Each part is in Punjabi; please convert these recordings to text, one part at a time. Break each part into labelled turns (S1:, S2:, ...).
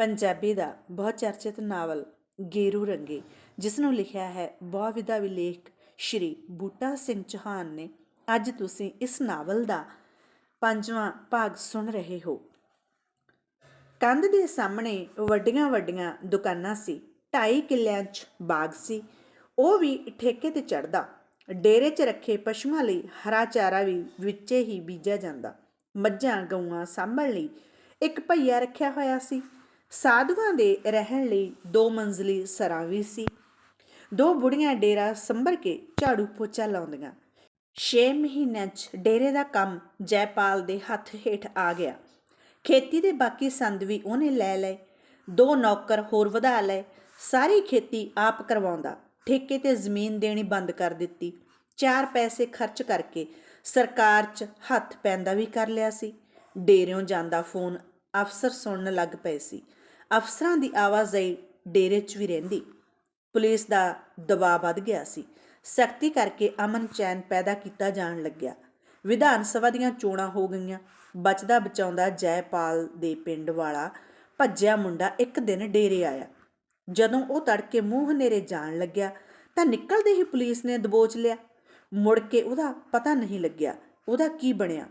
S1: ਪੰਜਾਬੀ ਦਾ ਬਹੁਤ ਚਰਚਿਤ ਨਾਵਲ ਗੇਰੂ ਰੰਗੇ, ਜਿਸ ਨੂੰ ਲਿਖਿਆ ਹੈ ਬਹੁ ਵਿਧਾ ਵਿਲੇਖ ਸ਼੍ਰੀ ਬੂਟਾ ਸਿੰਘ ਚੌਹਾਨ ਨੇ। ਅੱਜ ਤੁਸੀਂ ਇਸ ਨਾਵਲ ਦਾ ਪੰਜਵਾਂ ਭਾਗ ਸੁਣ ਰਹੇ ਹੋ। ਕੰਧ ਦੇ ਸਾਹਮਣੇ ਵੱਡੀਆਂ ਵੱਡੀਆਂ ਦੁਕਾਨਾਂ ਸੀ, ਢਾਈ ਕਿੱਲਿਆਂ 'ਚ ਬਾਗ ਸੀ। ਉਹ ਵੀ ਠੇਕੇ ਤੇ ਚੜਦਾ ਡੇਰੇ 'ਚ ਰੱਖੇ ਪਸ਼ੂਆਂ ਲਈ ਹਰਾ ਚਾਰਾ ਵੀ ਵਿੱਚੇ ਹੀ ਬੀਜਿਆ ਜਾਂਦਾ। ਮੱਝਾਂ, ਗਊਆਂ ਸਾਂਭਣ ਲਈ ਇੱਕ ਭਈਆ ਰੱਖਿਆ ਹੋਇਆ ਸੀ। ਸਾਧੂਆਂ ਦੇ ਰਹਿਣ ਲਈ ਦੋ ਮੰਜ਼ਲੀ ਸਰਾਂ ਵੀ ਸੀ। ਦੋ ਬੁੜੀਆਂ ਡੇਰਾ ਸੰਭਰ ਕੇ ਝਾੜੂ ਪੋਚਾ ਲਾਉਂਦੀਆਂ। 6 ਮਹੀਨਿਆਂ 'ਚ ਡੇਰੇ ਦਾ ਕੰਮ ਜੈਪਾਲ ਦੇ ਹੱਥ ਹੇਠ ਆ ਗਿਆ। ਖੇਤੀ ਦੇ ਬਾਕੀ ਸੰਦ ਵੀ ਉਹਨੇ ਲੈ ਲਏ। ਦੋ ਨੌਕਰ ਹੋਰ ਵਧਾ ਲਏ। ਸਾਰੀ ਖੇਤੀ ਆਪ ਕਰਵਾਉਂਦਾ। ਠੇਕੇ ਤੇ ਜ਼ਮੀਨ ਦੇਣੀ ਬੰਦ ਕਰ ਦਿੱਤੀ। ਚਾਰ ਪੈਸੇ ਖਰਚ ਕਰਕੇ ਸਰਕਾਰ 'ਚ ਹੱਥ ਪੈਂਦਾ ਵੀ ਕਰ ਲਿਆ ਸੀ। ਡੇਰਿਓਂ ਜਾਂਦਾ ਫੋਨ ਅਫਸਰ ਸੁਣਨ ਲੱਗ ਪਏ ਸੀ। ਅਫਸਰਾਂ ਦੀ ਆਵਾਜਾਈ ਡੇਰੇ 'ਚ ਵੀ ਰਹਿੰਦੀ। ਪੁਲਿਸ ਦਾ ਦਬਾਅ ਵੱਧ ਗਿਆ ਸੀ। ਸਖਤੀ ਕਰਕੇ ਅਮਨ ਚੈਨ ਪੈਦਾ ਕੀਤਾ ਜਾਣ ਲੱਗਿਆ। ਵਿਧਾਨ ਸਭਾ ਦੀਆਂ ਚੋਣਾਂ ਹੋ ਗਈਆਂ। ਬਚਦਾ ਬਚਾਉਂਦਾ ਜੈਪਾਲ ਦੇ ਪਿੰਡ ਵਾਲਾ ਭੱਜਿਆ ਮੁੰਡਾ ਇੱਕ ਦਿਨ ਡੇਰੇ ਆਇਆ। ਜਦੋਂ ਉਹ ਤੜਕੇ ਮੂੰਹ ਹਨੇਰੇ ਜਾਣ ਲੱਗਿਆ ਤਾਂ ਨਿਕਲਦੇ ਹੀ ਪੁਲਿਸ ਨੇ ਦਬੋਚ ਲਿਆ। ਮੁੜ ਕੇ ਉਹਦਾ ਪਤਾ ਨਹੀਂ ਲੱਗਿਆ। ਉਹਦਾ ਕੀ ਬਣਿਆ?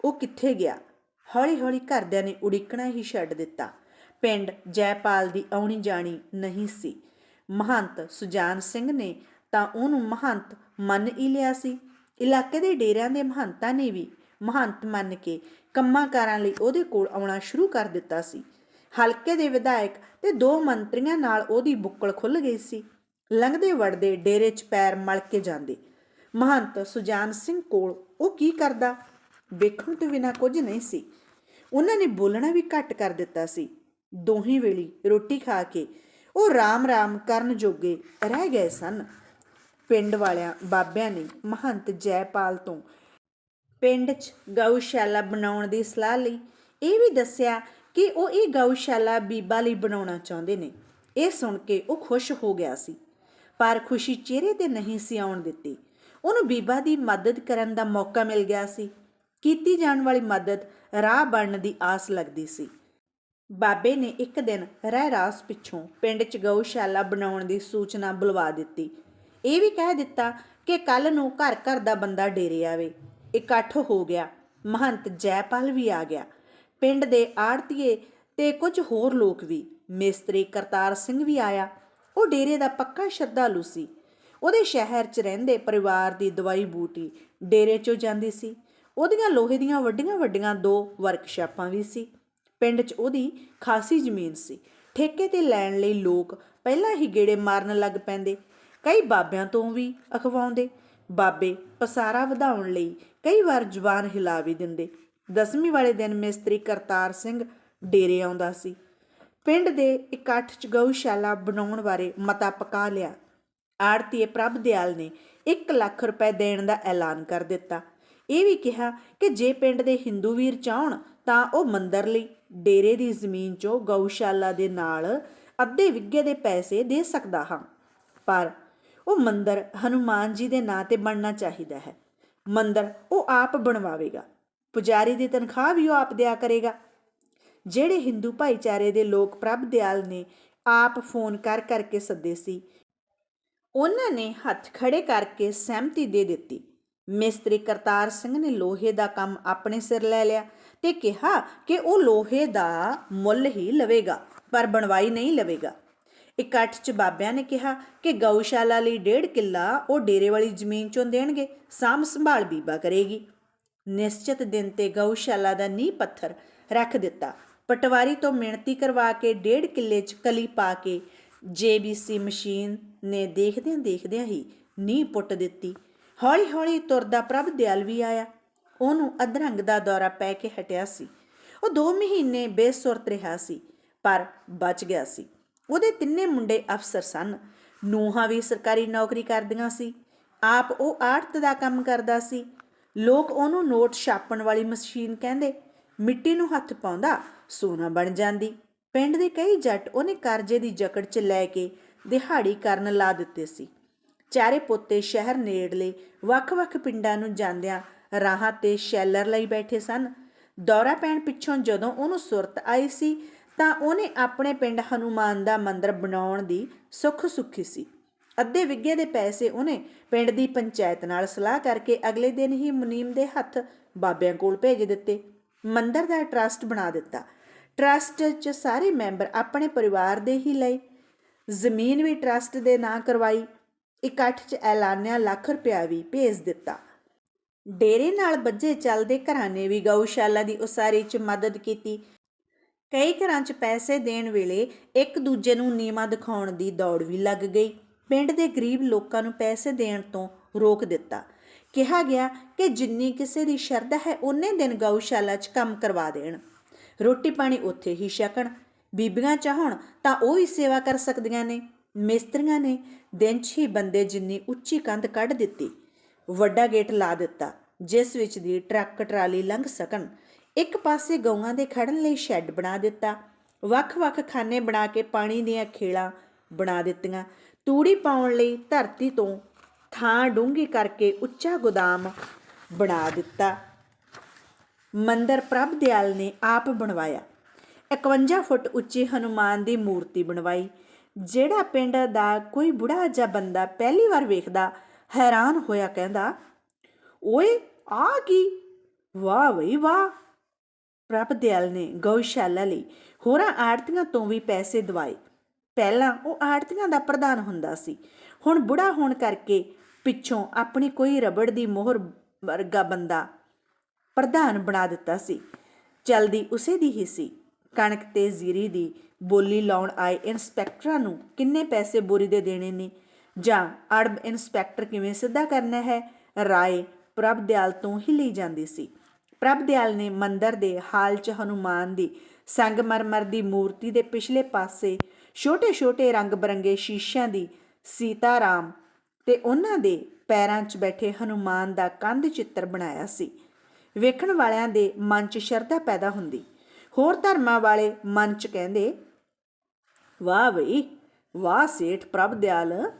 S1: ਉਹ ਕਿੱਥੇ ਗਿਆ? ਹੌਲੀ-ਹੌਲੀ ਘਰਦਿਆਂ ਨੇ ਉਡੀਕਣਾ ਹੀ ਛੱਡ ਦਿੱਤਾ। ਪਿੰਡ ਜੈਪਾਲ ਦੀ ਆਉਣੀ ਜਾਣੀ ਨਹੀਂ ਸੀ। ਮਹੰਤ ਸੁਜਾਨ ਸਿੰਘ ਨੇ ਤਾਂ ਉਹਨੂੰ ਮਹੰਤ ਮੰਨ ਹੀ ਲਿਆ ਸੀ। ਇਲਾਕੇ ਦੇ ਡੇਰਿਆਂ ਦੇ ਮਹੰਤਾਂ ਨੇ ਵੀ ਮਹੰਤ ਮੰਨ ਕੇ ਕੰਮਾਂ ਕਾਰਾਂ ਲਈ ਉਹਦੇ ਕੋਲ ਆਉਣਾ ਸ਼ੁਰੂ ਕਰ ਦਿੱਤਾ ਸੀ। ਹਲਕੇ ਦੇ ਵਿਧਾਇਕ ਤੇ ਦੋ ਮੰਤਰੀਆਂ ਨਾਲ ਉਹਦੀ ਬੁੱਕਲ ਖੁੱਲ ਗਈ ਸੀ। ਲੰਘਦੇ ਵੜਦੇ ਡੇਰੇ 'ਚ ਪੈਰ ਮਲ ਕੇ ਜਾਂਦੇ। ਮਹੰਤ ਸੁਜਾਨ ਸਿੰਘ ਕੋਲ ਉਹ ਕੀ ਕਰਦਾ? ਵੇਖਣ ਤੋਂ ਬਿਨਾ ਕੁਝ ਨਹੀਂ ਸੀ। ਉਹਨਾਂ ਨੇ ਬੋਲਣਾ ਵੀ ਘੱਟ ਕਰ ਦਿੱਤਾ ਸੀ। ਦੋਹੇ ਵੇਲੀ ਰੋਟੀ ਖਾ ਕੇ ਉਹ ਰਾਮ-ਰਾਮ ਕਰਨ ਜੋਗੇ ਰਹਿ ਗਏ ਸਨ। ਪਿੰਡ ਵਾਲਿਆਂ ਬਾਬਿਆਂ ਨੇ ਮਹੰਤ ਜੈਪਾਲ ਤੋਂ ਪਿੰਡ 'ਚ ਗਊਸ਼ਾਲਾ ਬਣਾਉਣ ਦੀ ਸਲਾਹ ਲਈ ਇਹ ਵੀ ਦੱਸਿਆ ਕਿ ਉਹ ਇਹ ਗਊਸ਼ਾਲਾ ਬੀਬਾ ਲਈ ਬਣਾਉਣਾ ਚਾਹੁੰਦੇ ਨੇ। ਇਹ ਸੁਣ ਕੇ ਉਹ ਖੁਸ਼ ਹੋ ਗਿਆ ਸੀ, ਪਰ ਖੁਸ਼ੀ ਚਿਹਰੇ ਤੇ ਨਹੀਂ ਸੀ ਆਉਣ ਦਿੱਤੀ। ਉਹਨੂੰ ਬੀਬਾ ਦੀ ਮਦਦ ਕਰਨ ਦਾ ਮੌਕਾ ਮਿਲ ਗਿਆ ਸੀ। ਕੀਤੀ ਜਾਣ ਵਾਲੀ ਮਦਦ ਰਾਹ ਬਣਨ ਦੀ ਆਸ ਲੱਗਦੀ ਸੀ। ਬਾਬੇ ਨੇ ਇੱਕ ਦਿਨ ਰਹਿਰਾਸ ਪਿੱਛੋਂ ਪਿੰਡ 'ਚ ਗਊਸ਼ਾਲਾ ਬਣਾਉਣ ਦੀ ਸੂਚਨਾ ਬੁਲਵਾ ਦਿੱਤੀ। ਇਹ ਵੀ ਕਹਿ ਦਿੱਤਾ ਕਿ ਕੱਲ ਨੂੰ ਘਰ ਘਰ ਦਾ ਬੰਦਾ ਡੇਰੇ ਆਵੇ। ਇਕੱਠ ਹੋ ਗਿਆ। ਮਹੰਤ ਜੈਪਾਲ ਵੀ ਆ ਗਿਆ। ਪਿੰਡ ਦੇ ਆੜਤੀਏ ਤੇ ਕੁਝ ਹੋਰ ਲੋਕ ਵੀ। ਮਿਸਤਰੀ ਕਰਤਾਰ ਸਿੰਘ ਵੀ ਆਇਆ। ਉਹ ਡੇਰੇ ਦਾ ਪੱਕਾ ਸ਼ਰਧਾਲੂ ਸੀ। ਉਹਦੇ ਸ਼ਹਿਰ 'ਚ ਰਹਿੰਦੇ ਪਰਿਵਾਰ ਦੀ ਦਵਾਈ ਬੂਟੀ ਡੇਰੇ 'ਚੋਂ ਜਾਂਦੀ ਸੀ। ਉਹਦੀਆਂ ਲੋਹੇ ਦੀਆਂ ਵੱਡੀਆਂ ਵੱਡੀਆਂ ਦੋ ਵਰਕਸ਼ਾਪਾਂ ਵੀ ਸੀ। ਪਿੰਡ 'ਚ ਉਹਦੀ ਖਾਸੀ ਜ਼ਮੀਨ ਸੀ। ਠੇਕੇ ਤੇ ਲੈਣ ਲਈ ਲੋਕ ਪਹਿਲਾਂ ਹੀ ਗੇੜੇ ਮਾਰਨ ਲੱਗ ਪੈਂਦੇ। ਕਈ ਬਾਬਿਆਂ ਤੋਂ ਵੀ ਅਖਵਾਉਂਦੇ। ਬਾਬੇ ਪਸਾਰਾ ਵਧਾਉਣ ਲਈ ਕਈ ਵਾਰ ਜ਼ੁਬਾਨ ਹਿਲਾ ਵੀ ਦਿੰਦੇ। ਦਸਵੀਂ ਵਾਲੇ ਦਿਨ ਮਿਸਤਰੀ ਕਰਤਾਰ ਸਿੰਘ ਡੇਰੇ ਆਉਂਦਾ ਸੀ। ਪਿੰਡ ਦੇ ਇਕੱਠ 'ਚ ਗਊਸ਼ਾਲਾ ਬਣਾਉਣ ਬਾਰੇ ਮਤਾ ਪਕਾ ਲਿਆ। ਆੜਤੀਏ ਪ੍ਰਭ ਦਿਆਲ ਨੇ 1 ਲੱਖ ਰੁਪਏ ਦੇਣ ਦਾ ਐਲਾਨ ਕਰ ਦਿੱਤਾ। ਇਹ ਵੀ ਕਿਹਾ ਕਿ ਜੇ ਪਿੰਡ ਦੇ ਹਿੰਦੂ ਵੀਰ ਚਾਹਣ ਤਾਂ ਉਹ ਮੰਦਰ ਲਈ ਡੇਰੇ ਦੀ ਜ਼ਮੀਨ 'ਚੋਂ ਗਊਸ਼ਾਲਾ ਦੇ ਨਾਲ ਅੱਧੇ ਵਿੱਗੇ ਦੇ ਪੈਸੇ ਦੇ ਸਕਦਾ ਹਾਂ। ਪਰ ਉਹ ਮੰਦਰ ਹਨੂਮਾਨ ਜੀ ਦੇ ਨਾਂ ਤੇ ਬਣਨਾ ਚਾਹੀਦਾ ਹੈ। ਮੰਦਰ ਉਹ ਆਪ ਬਣਵਾਵੇਗਾ। ਪੁਜਾਰੀ ਦੀ ਤਨਖਾਹ ਵੀ ਉਹ ਆਪ ਦਿਆ ਕਰੇਗਾ। ਜਿਹੜੇ ਹਿੰਦੂ ਭਾਈਚਾਰੇ ਦੇ ਲੋਕ ਪ੍ਰਭ ਦਿਆਲ ਨੇ ਆਪ ਫੋਨ ਕਰ ਕਰਕੇ ਸੱਦੇ ਸੀ, ਉਹਨਾਂ ਨੇ ਹੱਥ ਖੜੇ ਕਰਕੇ ਸਹਿਮਤੀ ਦੇ ਦਿੱਤੀ। ਮਿਸਤਰੀ ਕਰਤਾਰ ਸਿੰਘ ਨੇ ਲੋਹੇ ਦਾ ਕੰਮ ਆਪਣੇ ਸਿਰ ਲੈ ਲਿਆ ਤੇ ਕਿਹਾ ਕਿ ਉਹ ਲੋਹੇ ਦਾ ਮੁੱਲ ਹੀ ਲਵੇਗਾ, ਪਰ ਬਣਵਾਈ ਨਹੀਂ ਲਵੇਗਾ। ਇਕੱਠ 'ਚ ਬਾਬਿਆਂ ਨੇ ਕਿਹਾ ਕਿ ਗਊਸ਼ਾਲਾ ਲਈ ਡੇਢ ਕਿੱਲਾ ਉਹ ਡੇਰੇ ਵਾਲੀ ਜ਼ਮੀਨ ਚੋਂ ਦੇਣਗੇ, ਸਾਂਭ ਸੰਭਾਲ ਬੀਬਾ ਕਰੇਗੀ। ਨਿਸ਼ਚਿਤ ਦਿਨ ਤੇ ਗਊਸ਼ਾਲਾ ਦਾ ਨੀਂਹ ਪੱਥਰ ਰੱਖ ਦਿੱਤਾ। ਪਟਵਾਰੀ ਤੋਂ ਮਿਹਨਤੀ ਕਰਵਾ ਕੇ ਡੇਢ ਕਿੱਲੇ 'ਚ ਕਲੀ ਪਾ ਕੇ ਜੇਬੀਸੀ ਮਸ਼ੀਨ ਨੇ ਦੇਖਦਿਆਂ ਦੇਖਦਿਆਂ ਹੀ ਨੀਂਹ ਪੁੱਟ ਦਿੱਤੀ। ਹੌਲੀ ਹੌਲੀ ਤੁਰਦਾ ਪ੍ਰਭ ਦਿਆਲ ਵੀ ਆਇਆ। ਉਹਨੂੰ ਅਧਰੰਗ ਦਾ ਦੌਰਾ ਪੈ ਕੇ ਹਟਿਆ ਸੀ। ਉਹ 2 ਮਹੀਨੇ ਬੇਸੁਰਤ ਰਿਹਾ ਸੀ, ਪਰ ਬਚ ਗਿਆ ਸੀ। ਉਹਦੇ ਤਿੰਨੇ ਮੁੰਡੇ ਅਫਸਰ ਸਨ। ਨੂਹਾਂ ਵੀ ਸਰਕਾਰੀ ਨੌਕਰੀ ਕਰਦੀਆਂ ਸੀ। ਆਪ ਉਹ ਆੜਤ ਦਾ ਕੰਮ ਕਰਦਾ ਸੀ। ਲੋਕ ਉਹਨੂੰ ਨੋਟ ਛਾਪਣ ਵਾਲੀ ਮਸ਼ੀਨ ਕਹਿੰਦੇ, ਮਿੱਟੀ ਨੂੰ ਹੱਥ ਪਾਉਂਦਾ, ਸੋਨਾ ਬਣ ਜਾਂਦੀ। ਪਿੰਡ ਦੇ ਕਈ ਜੱਟ ਉਹਨੇ ਕਰਜ਼ੇ ਦੀ ਜਕੜ 'ਚ ਲੈ ਕੇ ਦਿਹਾੜੀ ਕਰਨ ਲਾ ਦਿੱਤੇ ਸੀ। ਚਾਰੇ ਪੋਤੇ ਸ਼ਹਿਰ ਨੇੜਲੇ ਵੱਖ-ਵੱਖ ਪਿੰਡਾਂ ਨੂੰ ਜਾਂਦਿਆਂ ਰਾਹਾਂ ਤੇ ਸ਼ੈਲਰ ਲਈ ਬੈਠੇ ਸਨ। ਦੌਰਾ ਪੈਣ ਪਿੱਛੋਂ ਜਦੋਂ ਉਹਨੂੰ ਸੁਰਤ ਆਈ ਸੀ, ਤਾਂ ਉਹਨੇ ਆਪਣੇ ਪਿੰਡ ਹਨੂਮਾਨ ਦਾ ਮੰਦਿਰ ਬਣਾਉਣ ਦੀ ਸੁੱਖ ਸੁੱਖੀ ਸੀ। ਅੱਧੇ ਵਿੱਗੇ ਦੇ ਪੈਸੇ ਉਹਨੇ ਪਿੰਡ ਦੀ ਪੰਚਾਇਤ ਨਾਲ ਸਲਾਹ ਕਰਕੇ ਅਗਲੇ ਦਿਨ ਹੀ ਮੁਨੀਮ ਦੇ ਹੱਥ ਬਾਬਿਆਂ ਕੋਲ ਭੇਜ ਦਿੱਤੇ। ਮੰਦਿਰ ਦਾ ਟਰਸਟ ਬਣਾ ਦਿੱਤਾ। ਟਰਸਟ 'ਚ ਸਾਰੇ ਮੈਂਬਰ ਆਪਣੇ ਪਰਿਵਾਰ ਦੇ ਹੀ ਲਏ। ਜ਼ਮੀਨ ਵੀ ਟਰਸਟ ਦੇ ਨਾਂ ਕਰਵਾਈ। ਇਕੱਠ 'ਚ ਐਲਾਨਿਆ ਲੱਖ ਰੁਪਇਆ ਵੀ ਭੇਜ ਦਿੱਤਾ। ਡੇਰੇ ਨਾਲ ਬੱਝੇ ਚੱਲਦੇ ਘਰਾਂ ਵੀ ਗਊਸ਼ਾਲਾ ਦੀ ਉਸਾਰੀ 'ਚ ਮਦਦ ਕੀਤੀ। ਕਈ ਘਰਾਂ 'ਚ ਪੈਸੇ ਦੇਣ ਵੇਲੇ ਇੱਕ ਦੂਜੇ ਨੂੰ ਨੀਮਾ ਦਿਖਾਉਣ ਦੀ ਦੌੜ ਵੀ ਲੱਗ ਗਈ। ਪਿੰਡ ਦੇ ਗਰੀਬ ਲੋਕਾਂ ਨੂੰ ਪੈਸੇ ਦੇਣ ਤੋਂ ਰੋਕ ਦਿੱਤਾ। ਕਿਹਾ ਗਿਆ ਕਿ ਜਿੰਨੀ ਕਿਸੇ ਦੀ ਸ਼ਰਧਾ ਹੈ ਉਨੇ ਦਿਨ ਗਊਸ਼ਾਲਾ 'ਚ ਕੰਮ ਕਰਵਾ ਦੇਣ। ਰੋਟੀ ਪਾਣੀ ਉੱਥੇ ਹੀ ਛਕਣ। ਬੀਬੀਆਂ ਚਾਹਣ ਤਾਂ ਉਹ ਹੀ ਸੇਵਾ ਕਰ ਸਕਦੀਆਂ ਨੇ। ਮਿਸਤਰੀਆਂ ਨੇ ਦਿਨ 'ਚ ਹੀ ਬੰਦੇ ਜਿੰਨੀ ਉੱਚੀ ਕੰਧ ਕੱਢ ਦਿੱਤੀ, ਵੱਡਾ ਗੇਟ ਲਾ ਦਿੱਤਾ, ਜਿਸ ਵਿੱਚ ਦੀ ਟਰੱਕ ਟਰਾਲੀ ਲੰਘ ਸਕਣ, ਇੱਕ ਪਾਸੇ ਗਊਆਂ ਦੇ ਖੜਨ ਲਈ ਸ਼ੈੱਡ ਬਣਾ ਦਿੱਤਾ, ਵੱਖ-ਵੱਖ ਖਾਨੇ ਬਣਾ ਕੇ ਪਾਣੀ ਦੀਆਂ ਖੇਲਾਂ ਬਣਾ ਦਿੱਤੀਆਂ, ਤੂੜੀ ਪਾਉਣ ਲਈ ਧਰਤੀ ਤੋਂ ਥਾਂ ਡੂੰਘੀ ਕਰਕੇ ਉੱਚਾ ਗੋਦਾਮ ਬਣਾ ਦਿੱਤਾ। ਮੰਦਰ ਪ੍ਰਭ ਦਿਆਲ ਨੇ ਆਪ ਬਣਵਾਇਆ। 51 ਫੁੱਟ ਉੱਚੀ ਹਨੂਮਾਨ ਦੀ ਮੂਰਤੀ ਬਣਵਾਈ। ਜਿਹੜਾ ਪਿੰਡ ਦਾ ਕੋਈ ਬੁੜਾ ਜਾਂ ਬੰਦਾ ਪਹਿਲੀ ਵਾਰ ਵੇਖਦਾ, ਹੈਰਾਨ ਹੋਇਆ ਕਹਿੰਦਾ, ਓਏ ਆ ਕੀ? ਵਾਹ ਵਈ ਵਾਹ! ਪ੍ਰਭ ਦਿਆਲ ਨੇ ਗਊਸ਼ਾਲਾ ਲਈ ਹੋਰਾਂ ਆੜਤੀਆਂ ਤੋਂ ਵੀ ਪੈਸੇ ਦਵਾਏ। ਪਹਿਲਾਂ ਉਹ ਆੜਤੀਆਂ ਦਾ ਪ੍ਰਧਾਨ ਹੁੰਦਾ ਸੀ। ਹੁਣ ਬੁੜਾ ਹੋਣ ਕਰਕੇ ਪਿੱਛੋਂ ਆਪਣੀ ਕੋਈ ਰਬੜ ਦੀ ਮੋਹਰ ਵਰਗਾ ਬੰਦਾ ਪ੍ਰਧਾਨ ਬਣਾ ਦਿੱਤਾ ਸੀ। ਚਲਦੀ ਉਸੇ ਦੀ ਹੀ ਸੀ। ਕਣਕ ਤੇ ਜ਼ੀਰੀ ਦੀ ਬੋਲੀ ਲਾਉਣ ਆਏ ਇਨਸਪੈਕਟਰਾਂ ਨੂੰ, ਕਿੰਨੇ ਪੈਸੇ ਬੋਰੀ ਦੇ ਦੇਣੇ ਨੇ? ਜਾਂ ਅੜਬ ਇਨਸਪੈਕਟਰ ਕਿਵੇਂ ਸਿੱਧਾ ਕਰਨਾ ਹੈ? ਰਾਏ ਪ੍ਰਭ ਦਿਆਲ ਤੋਂ ਹੀ ਲਈ ਜਾਂਦੀ ਸੀ। ਪ੍ਰਭ ਦਿਆਲ ਨੇ ਮੰਦਰ ਦੇ ਹਾਲ 'ਚ ਹਨੂਮਾਨ ਦੀ ਸੰਗਮਰਮਰ ਦੀ ਮੂਰਤੀ ਦੇ ਪਿਛਲੇ ਪਾਸੇ ਛੋਟੇ-ਛੋਟੇ ਰੰਗ-ਬਰੰਗੇ ਸ਼ੀਸ਼ਿਆਂ ਦੀ ਸੀਤਾਰਾਮ ਤੇ ਉਹਨਾਂ ਦੇ ਪੈਰਾਂ 'ਚ ਬੈਠੇ ਹਨੂਮਾਨ ਦਾ ਕੰਧ ਚਿੱਤਰ ਬਣਾਇਆ ਸੀ। ਵੇਖਣ ਵਾਲਿਆਂ ਦੇ ਮਨ 'ਚ ਸ਼ਰਧਾ ਪੈਦਾ ਹੁੰਦੀ। ਹੋਰ ਧਰਮਾਂ ਵਾਲੇ ਮਨ 'ਚ ਕਹਿੰਦੇ ਵਾਹ ਬਈ, ਵਾਹ ਸੇਠ ਪ੍ਰਭ ਦਿਆਲ।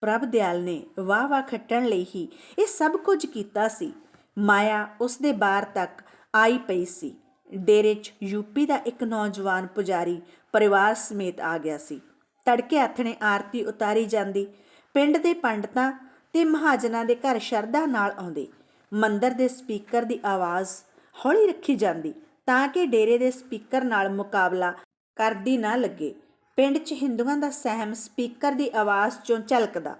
S1: ਪ੍ਰਭ ਦਿਆਲ ਨੇ ਵਾਹ ਵਾਹ ਖੱਟਣ ਲਈ ਹੀ ਇਹ ਸਭ ਕੁਝ ਕੀਤਾ ਸੀ। ਮਾਇਆ ਉਸ ਦੇ ਬਾਰ ਤੱਕ ਆਈ ਪਈ ਸੀ। ਡੇਰੇ 'ਚ ਯੂਪੀ ਦਾ ਇੱਕ ਨੌਜਵਾਨ ਪੁਜਾਰੀ ਪਰਿਵਾਰ ਸਮੇਤ ਆ ਗਿਆ ਸੀ। ਤੜਕੇ ਆਥਣੇ ਆਰਤੀ ਉਤਾਰੀ ਜਾਂਦੀ। ਪਿੰਡ ਦੇ ਪੰਡਤਾਂ ਤੇ ਮਹਾਜਨਾਂ ਦੇ ਘਰ ਸ਼ਰਧਾ ਨਾਲ ਆਉਂਦੇ। ਮੰਦਰ ਦੇ ਸਪੀਕਰ ਦੀ ਆਵਾਜ਼ ਹੌਲੀ ਰੱਖੀ ਜਾਂਦੀ ਤਾਂ ਕਿ ਡੇਰੇ ਦੇ ਸਪੀਕਰ ਨਾਲ ਮੁਕਾਬਲਾ ਕਰਦੀ ਨਾ ਲੱਗੇ। ਪਿੰਡ 'ਚ ਹਿੰਦੂਆਂ ਦਾ ਸਹਿਮ ਸਪੀਕਰ ਦੀ ਆਵਾਜ਼ 'ਚੋਂ ਝਲਕਦਾ।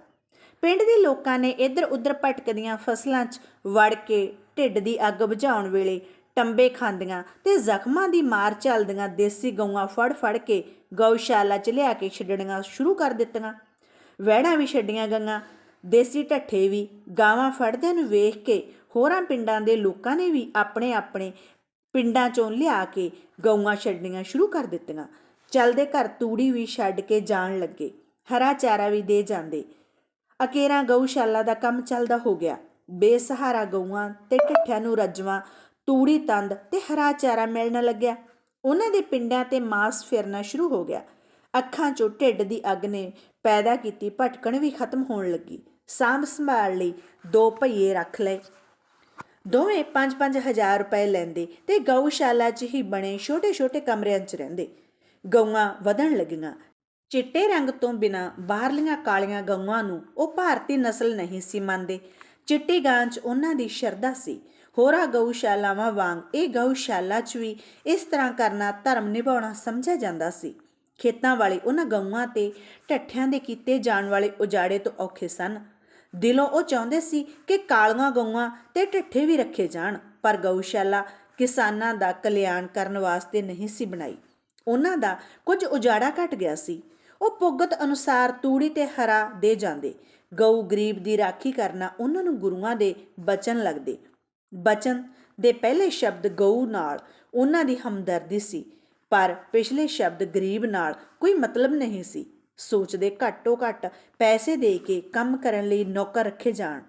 S1: ਪਿੰਡ ਦੇ ਲੋਕਾਂ ਨੇ ਇੱਧਰ ਉੱਧਰ ਭਟਕਦੀਆਂ ਫਸਲਾਂ 'ਚ ਵੜ ਕੇ ਢਿੱਡ ਦੀ ਅੱਗ ਬੁਝਾਉਣ ਵੇਲੇ ਟੰਬੇ ਖਾਂਦੀਆਂ ਤੇ ਜ਼ਖਮਾਂ ਦੀ ਮਾਰ ਚੱਲਦੀਆਂ ਦੇਸੀ ਗਊਆਂ ਫੜ ਫੜ ਕੇ ਗਊਸ਼ਾਲਾ 'ਚ ਲਿਆ ਕੇ ਛੱਡਣੀਆਂ ਸ਼ੁਰੂ ਕਰ ਦਿੱਤੀਆਂ। ਵਹਿੜਾਂ ਵੀ ਛੱਡੀਆਂ ਗਈਆਂ। ਦੇਸੀ ਢੱਠੇ ਵੀ ਗਾਵਾਂ ਫੜਦਿਆਂ ਨੂੰ ਵੇਖ ਕੇ ਹੋਰਾਂ ਪਿੰਡਾਂ ਦੇ ਲੋਕਾਂ ਨੇ ਵੀ ਆਪਣੇ ਆਪਣੇ ਪਿੰਡਾਂ 'ਚੋਂ ਲਿਆ ਕੇ ਗਊਆਂ ਛੱਡਣੀਆਂ ਸ਼ੁਰੂ ਕਰ ਦਿੱਤੀਆਂ। ਚਲਦੇ ਘਰ ਤੂੜੀ ਵੀ ਛੱਡ ਕੇ ਜਾਣ ਲੱਗੇ। ਹਰਾ ਚਾਰਾ ਵੀ ਦੇ ਜਾਂਦੇ। ਅਕੇਰਾ ਗਊਸ਼ਾਲਾ ਦਾ ਕੰਮ ਚੱਲਦਾ ਹੋ ਗਿਆ। ਬੇਸਹਾਰਾ ਗਊਆਂ ਤੇ ਢੱਠਿਆਂ ਨੂੰ ਰੱਜਵਾ, ਤੂੜੀ ਤੰਦ ਤੇ ਹਰਾ ਚਾਰਾ ਮਿਲਣ ਲੱਗਿਆ। ਉਹਨਾਂ ਦੇ ਪਿੰਡਾਂ ਤੇ ਮਾਸ ਫਿਰਨਾ ਸ਼ੁਰੂ ਹੋ ਗਿਆ। ਅੱਖਾਂ 'ਚੋਂ ਢਿੱਡ ਦੀ ਅੱਗ ਨੇ ਪੈਦਾ ਕੀਤੀ, ਭਟਕਣ ਵੀ ਖਤਮ ਹੋਣ ਲੱਗੀ। ਸਾਂਭ ਸੰਭਾਲ ਲਈ ਦੋ ਭਈਏ ਰੱਖ ਲਏ। ਦੋਵੇਂ 5-5 ਹਜ਼ਾਰ ਰੁਪਏ ਲੈਂਦੇ ਤੇ ਗਊਸ਼ਾਲਾ 'ਚ ਹੀ ਬਣੇ ਛੋਟੇ-ਛੋਟੇ ਕਮਰਿਆਂ 'ਚ ਰਹਿੰਦੇ। ਗਊਆਂ ਵਧਣ ਲੱਗੀਆਂ। ਚਿੱਟੇ ਰੰਗ ਤੋਂ ਬਿਨਾ ਬਾਹਰਲੀਆਂ ਕਾਲੀਆਂ ਗਊਆਂ ਨੂੰ ਉਹ ਭਾਰਤੀ ਨਸਲ ਨਹੀਂ ਸੀ ਮੰਨਦੇ। ਚਿੱਟੀ ਗਾਂ 'ਚ ਉਹਨਾਂ ਦੀ ਸ਼ਰਧਾ ਸੀ। ਹੋਰਾਂ ਗਊਸ਼ਾਲਾਵਾਂ ਵਾਂਗ ਇਹ ਗਊਸ਼ਾਲਾ 'ਚ ਵੀ ਇਸ ਤਰ੍ਹਾਂ ਕਰਨਾ ਧਰਮ ਨਿਭਾਉਣਾ ਸਮਝਿਆ ਜਾਂਦਾ ਸੀ। ਖੇਤਾਂ ਵਾਲੇ ਉਹਨਾਂ ਗਊਆਂ ਤੇ ਢੱਠਿਆਂ ਦੇ ਕੀਤੇ ਜਾਣ ਵਾਲੇ ਉਜਾੜੇ ਤੋਂ ਔਖੇ ਸਨ। ਦਿਲੋਂ ਉਹ ਚਾਹੁੰਦੇ ਸੀ ਕਿ ਕਾਲੀਆਂ ਗਊਆਂ ਤੇ ਢੱਠੇ ਵੀ ਰੱਖੇ ਜਾਣ, ਪਰ ਗਊਸ਼ਾਲਾ ਕਿਸਾਨਾਂ ਦਾ ਕਲਿਆਣ ਕਰਨ ਵਾਸਤੇ ਨਹੀਂ ਸੀ ਬਣਾਈ। ਉਹਨਾਂ ਦਾ ਕੁਝ ਉਜਾੜਾ ਘਟ ਗਿਆ ਸੀ। ਉਹ ਪੁੱਗਤ ਅਨੁਸਾਰ ਤੂੜੀ ਤੇ ਹਰਾ ਦੇ ਜਾਂਦੇ। ਗਊ ਗਰੀਬ ਦੀ ਰਾਖੀ ਕਰਨਾ ਉਹਨਾਂ ਨੂੰ ਗੁਰੂਆਂ ਦੇ ਬਚਨ ਲੱਗਦੇ। ਬਚਨ ਦੇ ਪਹਿਲੇ ਸ਼ਬਦ ਗਊ ਨਾਲ ਉਹਨਾਂ ਦੀ ਹਮਦਰਦੀ ਸੀ, ਪਰ ਪਿਛਲੇ ਸ਼ਬਦ ਗਰੀਬ ਨਾਲ ਕੋਈ ਮਤਲਬ ਨਹੀਂ ਸੀ। ਸੋਚਦੇ ਘੱਟੋ ਘੱਟ ਪੈਸੇ ਦੇ ਕੇ ਕੰਮ ਕਰਨ ਲਈ ਨੌਕਰ ਰੱਖੇ ਜਾਣ।